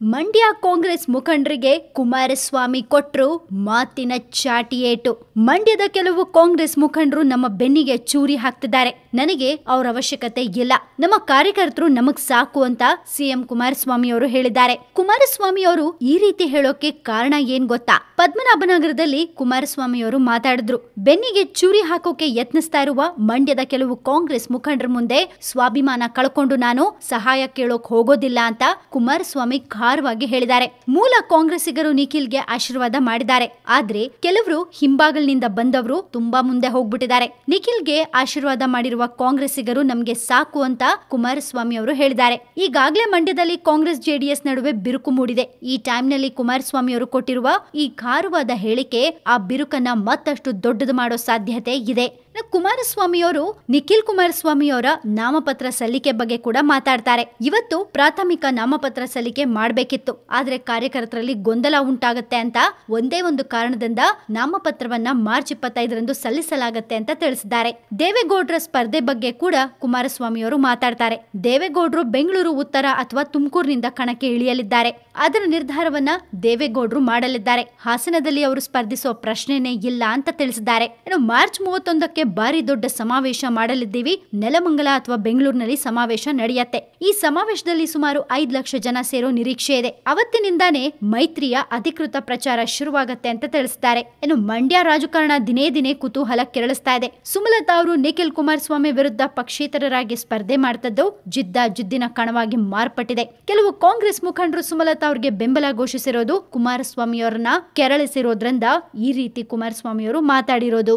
ಮಂಡ್ಯ ಕಾಂಗ್ರೆಸ್ ಮುಖಂಡರಿಗೆ ಕುಮಾರಸ್ವಾಮಿ ಕೊಟ್ರು ಮಾತಿನ ಚಾಟಿಯೇಟು. ಮಂಡ್ಯದ ಕೆಲವು ಕಾಂಗ್ರೆಸ್ ಮುಖಂಡರು ನಮ್ಮ ಬೆನ್ನಿಗೆ ಚೂರಿ ಹಾಕ್ತಿದ್ದಾರೆ. ನನಗೆ ಅವರ ಅವಶ್ಯಕತೆ ಇಲ್ಲ. ನಮ್ಮ ಕಾರ್ಯಕರ್ತರು ನಮಗ್ ಸಾಕು ಅಂತ ಸಿಎಂ ಕುಮಾರಸ್ವಾಮಿ ಅವರು ಹೇಳಿದ್ದಾರೆ. ಕುಮಾರಸ್ವಾಮಿ ಅವರು ಈ ರೀತಿ ಹೇಳೋಕೆ ಕಾರಣ ಏನ್ ಗೊತ್ತಾ? ಪದ್ಮನಾಭನಗರದಲ್ಲಿ ಕುಮಾರಸ್ವಾಮಿ ಅವರು ಮಾತಾಡಿದ್ರು. ಬೆನ್ನಿಗೆ ಚೂರಿ ಹಾಕೋಕೆ ಯತ್ನಿಸ್ತಾ ಇರುವ ಮಂಡ್ಯದ ಕೆಲವು ಕಾಂಗ್ರೆಸ್ ಮುಖಂಡರ ಮುಂದೆ ಸ್ವಾಭಿಮಾನ ಕಳ್ಕೊಂಡು ನಾನು ಸಹಾಯ ಕೇಳೋಕ್ ಹೋಗೋದಿಲ್ಲ ಅಂತ ಕುಮಾರಸ್ವಾಮಿ ಖಾರವಾಗಿ ಹೇಳಿದ್ದಾರೆ. ಮೂಲ ಕಾಂಗ್ರೆಸ್ಸಿಗರು ನಿಖಿಲ್ಗೆ ಆಶೀರ್ವಾದ ಮಾಡಿದ್ದಾರೆ. ಆದ್ರೆ ಕೆಲವರು ಹಿಂಬಾಗಿಲಿನಿಂದ ಬಂದವರು ತುಂಬಾ ಮುಂದೆ ಹೋಗ್ಬಿಟ್ಟಿದ್ದಾರೆ. ನಿಖಿಲ್ಗೆ ಆಶೀರ್ವಾದ ಮಾಡಿರುವ ಕಾಂಗ್ರೆಸ್ಸಿಗರು ನಮ್ಗೆ ಸಾಕು ಅಂತ ಕುಮಾರಸ್ವಾಮಿ ಅವರು ಹೇಳಿದ್ದಾರೆ. ಈಗಾಗಲೇ ಮಂಡ್ಯದಲ್ಲಿ ಕಾಂಗ್ರೆಸ್ ಜೆಡಿಎಸ್ ನಡುವೆ ಬಿರುಕು ಮೂಡಿದೆ. ಈ ಟೈಮ್ನಲ್ಲಿ ಕುಮಾರಸ್ವಾಮಿ ಅವರು ಕೊಟ್ಟಿರುವ ಈ ಖಾರವಾದ ಹೇಳಿಕೆ ಆ ಬಿರುಕನ್ನ ಮತ್ತಷ್ಟು ದೊಡ್ಡದು ಮಾಡೋ ಸಾಧ್ಯತೆ ಇದೆ. ಕುಮಾರಸ್ವಾಮಿ ಅವರು ನಿಖಿಲ್ ಕುಮಾರಸ್ವಾಮಿ ಅವರ ನಾಮಪತ್ರ ಸಲ್ಲಿಕೆ ಬಗ್ಗೆ ಕೂಡ ಮಾತಾಡ್ತಾರೆ. ಇವತ್ತು ಪ್ರಾಥಮಿಕ ನಾಮಪತ್ರ ಸಲ್ಲಿಕೆ ಮಾಡಬೇಕಿತ್ತು. ಆದ್ರೆ ಕಾರ್ಯಕರ್ತರಲ್ಲಿ ಗೊಂದಲ ಉಂಟಾಗುತ್ತೆ ಅಂತ, ಒಂದೇ ಒಂದು ಕಾರಣದಿಂದ ನಾಮಪತ್ರವನ್ನ ಮಾರ್ಚ್ ಇಪ್ಪತ್ತೈದರಂದು ಸಲ್ಲಿಸಲಾಗತ್ತೆ ಅಂತ ತಿಳಿಸಿದ್ದಾರೆ. ದೇವೇಗೌಡರ ಸ್ಪರ್ಧೆ ಬಗ್ಗೆ ಕೂಡ ಕುಮಾರಸ್ವಾಮಿ ಅವರು ಮಾತಾಡ್ತಾರೆ. ದೇವೇಗೌಡರು ಬೆಂಗಳೂರು, ಉತ್ತರ ಅಥವಾ ತುಮಕೂರಿನಿಂದ ಕಣಕ್ಕೆ ಇಳಿಯಲಿದ್ದಾರೆ. ಅದರ ನಿರ್ಧಾರವನ್ನ ದೇವೇಗೌಡರು ಮಾಡಲಿದ್ದಾರೆ. ಹಾಸನದಲ್ಲಿ ಅವರು ಸ್ಪರ್ಧಿಸುವ ಪ್ರಶ್ನೆನೇ ಇಲ್ಲ ಅಂತ ತಿಳಿಸಿದ್ದಾರೆ. ಇನ್ನು ಮಾರ್ಚ್ ಮೂವತ್ತೊಂದಕ್ಕೆ ಭಾರಿ ದೊಡ್ಡ ಸಮಾವೇಶ ಮಾಡಲಿದ್ದೀವಿ. ನೆಲಮಂಗಲ ಅಥವಾ ಬೆಂಗಳೂರಿನಲ್ಲಿ ಸಮಾವೇಶ ನಡೆಯತ್ತೆ. ಈ ಸಮಾವೇಶದಲ್ಲಿ ಸುಮಾರು ಐದು ಲಕ್ಷ ಜನ ಸೇರೋ ನಿರೀಕ್ಷೆ ಇದೆ. ಅವತ್ತಿನಿಂದಾನೇ ಮೈತ್ರಿಯ ಅಧಿಕೃತ ಪ್ರಚಾರ ಶುರುವಾಗತ್ತೆ ಅಂತ ತಿಳಿಸಿದ್ದಾರೆ ಇನ್ನು ಮಂಡ್ಯ ರಾಜಕಾರಣ ದಿನೇ ದಿನೇ ಕುತೂಹಲ ಕೆರಳಿಸ್ತಾ ಇದೆ. ಸುಮಲತಾ ಅವರು ನಿಖಿಲ್ ಕುಮಾರಸ್ವಾಮಿ ವಿರುದ್ಧ ಪಕ್ಷೇತರರಾಗಿ ಸ್ಪರ್ಧೆ ಮಾಡ್ತದ್ದು ಜಿದ್ದ ಜಿದ್ದಿನ ಕಣವಾಗಿ ಮಾರ್ಪಟ್ಟಿದೆ. ಕೆಲವು ಕಾಂಗ್ರೆಸ್ ಮುಖಂಡರು ಸುಮಲತಾ ಅವರಿಗೆ ಬೆಂಬಲ ಘೋಷಿಸಿರೋದು ಕುಮಾರಸ್ವಾಮಿ ಅವರನ್ನ ಕೆರಳಿಸಿರೋದ್ರಿಂದ ಈ ರೀತಿ ಕುಮಾರಸ್ವಾಮಿ ಅವರು ಮಾತಾಡಿರೋದು.